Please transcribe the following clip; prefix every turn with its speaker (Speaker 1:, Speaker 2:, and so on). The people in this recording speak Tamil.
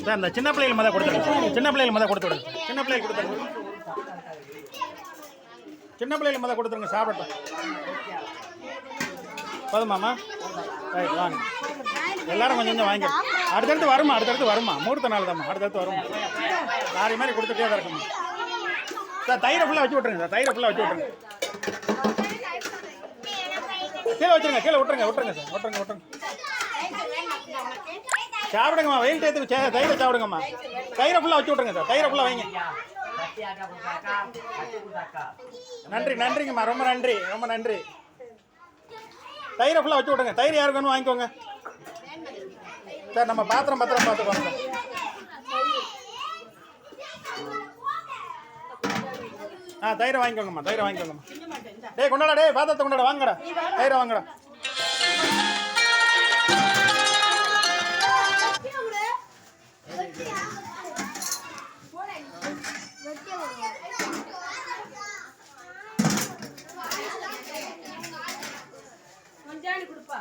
Speaker 1: சார் சின்ன பிள்ளைகள் மதம் கொடுத்துருங்க சின்ன பிள்ளைகள் மதம் கொடுத்துருங்க சின்ன பிள்ளைகள் கொடுத்துருங்க சின்ன பிள்ளைகள் மதம் கொடுத்துருங்க சாப்பிட்டோம் போதுமாம்மா ரைட் வாங்க. எல்லாரும் கொஞ்சம் கொஞ்சம் வாங்க அடுத்தடுத்து வருமா அடுத்தடுத்து வருமா? மூர்த்த நாள் தான் அடுத்தடுத்து வருமா? மாறி மாதிரி கொடுத்துட்டே தான் இருக்குமா சார் தயிரை ஃபுல்லாக வச்சு விட்ருங்க சார் தயிரை ஃபுல்லாக வச்சு விட்ருங்க கீழே வச்சுருங்க கீழே விட்ருங்க விட்ருங்க சார் விட்ருங்க விட்ருங்க சாப்பிடுங்கம்மா வெயில் டயத்துக்கு சே- தயிரை சாப்பிடுங்கம்மா. தயிரை ஃபுல்லாக வச்சு விட்ருங்க சார் தயிரை ஃபுல்லாக வைங்க. நன்றி நன்றிங்கம்மா ரொம்ப நன்றி ரொம்ப நன்றி. தயிரை ஃபுல்லாக வச்சு விட்ருங்க தயிர் யாருக்கு வேணும் வாங்கிக்கோங்க. சார் நம்ம பாத்திரம் பத்திரம் பார்த்துக்கோங்க ஆ தயிரை வாங்கிக்கோங்கம்மா தயிரை வாங்கிக்கோங்கம்மா. டேய் கொண்டாடா டேய் பாத்திரத்தை கொண்டாட வாங்கடா. தயிரை வாங்கடா.
Speaker 2: கொஞ்சாணி கொடுப்பா.